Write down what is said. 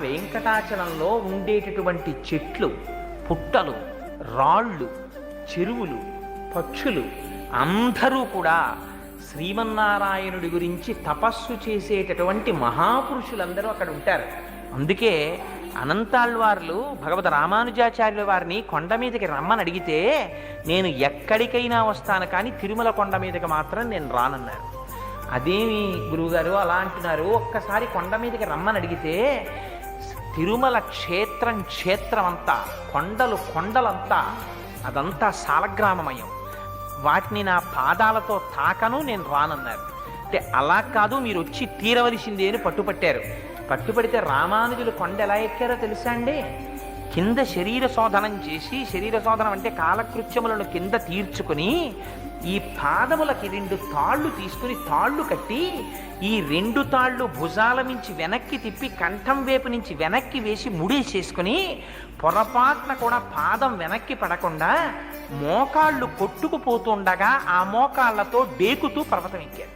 వెంకటాచలంలో ఉండేటటువంటి చెట్లు పుట్టలు రాళ్ళు చెరువులు పక్షులు అందరూ కూడా శ్రీమన్నారాయణుడి గురించి తపస్సు చేసేటటువంటి మహాపురుషులందరూ అక్కడ ఉంటారు. అందుకే అనంతాళ్వార్లు భగవత రామానుజాచార్యుల వారిని కొండ మీదకి రమ్మని అడిగితే నేను ఎక్కడికైనా వస్తాను కానీ తిరుమల కొండ మీదకి మాత్రం నేను రానన్నారు. అదేమి గురువుగారు అలా అంటున్నారు. ఒక్కసారి కొండ మీదకి రమ్మని అడిగితే తిరుమల క్షేత్రం క్షేత్రం అంతా కొండలు కొండలంతా అదంతా సాలగ్రామమయం. వాటిని నా పాదాలతో తాకను నేను రానన్నారు. అంటే అలా కాదు మీరు వచ్చి తీరవలసిందే అని పట్టుపట్టారు. పట్టుపడితే రామానుజులు కొండ ఎలా ఎక్కారో తెలుసా అండి? కింద శరీర శోధనం చేసి శరీర శోధనం అంటే కాలకృత్యములను కింద తీర్చుకుని ఈ పాదములకి రెండు తాళ్ళు తీసుకుని తాళ్ళు కట్టి ఈ రెండు తాళ్ళు భుజాల నుంచి వెనక్కి తిప్పి కంఠం వైపు నుంచి వెనక్కి వేసి ముడేసేసుకుని పొరపాటున కూడా పాదం వెనక్కి పడకుండా మోకాళ్ళు కొట్టుకుపోతుండగా ఆ మోకాళ్ళతో డేకుతూ పర్వతం ఎక్కారు